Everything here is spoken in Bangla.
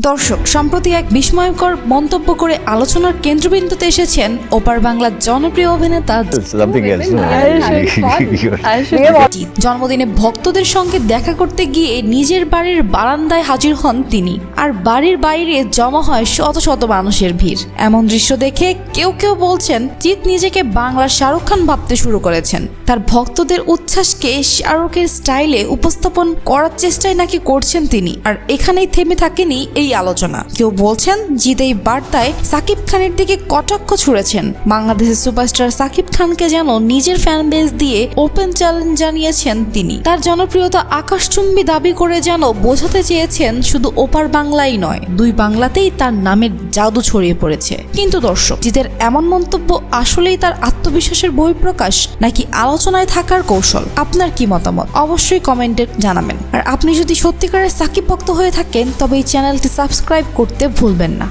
দর্শক সম্প্রতি এক বিস্ময়কর মন্তব্য করে আলোচনার কেন্দ্রবিন্দুতে এসেছেন ওপার বাংলার জনপ্রিয় অভিনেতা। জন্মদিনে ভক্তদের সঙ্গে দেখা করতে গিয়ে নিজের বাড়ির বারান্দায় হাজির হন তিনি। আর বাড়ির বাইরে জমা হয় শত শত মানুষের ভিড়। এমন দৃশ্য দেখে কেউ কেউ বলছেন জিৎ নিজেকে বাংলার শাহরুখ খান ভাবতে শুরু করেছেন। তার ভক্তদের উচ্ছ্বাসকে শাহরুখের স্টাইলে উপস্থাপন করার চেষ্টাই নাকি করছেন তিনি। আর এখানেই থেমে থাকেনি এই আলোচনা। কেউ বলছেন জিৎ এই বার্তায় সাকিব খানের দিকে কটাক্ষ ছুড়েছেন। বাংলাদেশের সুপারস্টার সাকিব খানকে যেন নিজের ফ্যান বেস দিয়ে ওপেন চ্যালেঞ্জ জানিয়েছেন তিনি। তার জনপ্রিয়তা আকাশচুম্বী দাবি করে যেন বোঝাতে চেয়েছেন শুধু ওপার বাংলাই নয়, দুই বাংলাতেই তার নামের জাদু ছড়িয়ে পড়েছে। কিন্তু দর্শক, জিদের এমন মন্তব্য আসলেই তার আত্মবিশ্বাসের বহিঃপ্রকাশ নাকি আলোচনায় থাকার কৌশল? আপনার কি মতামত? অবশ্যই কমেন্টে জানাবেন। আর আপনি যদি সত্যিকারের সাকিব ভক্ত হয়ে থাকেন তবে এই চ্যানেলটি সাবস্ক্রাইব করতে ভুলবেন না।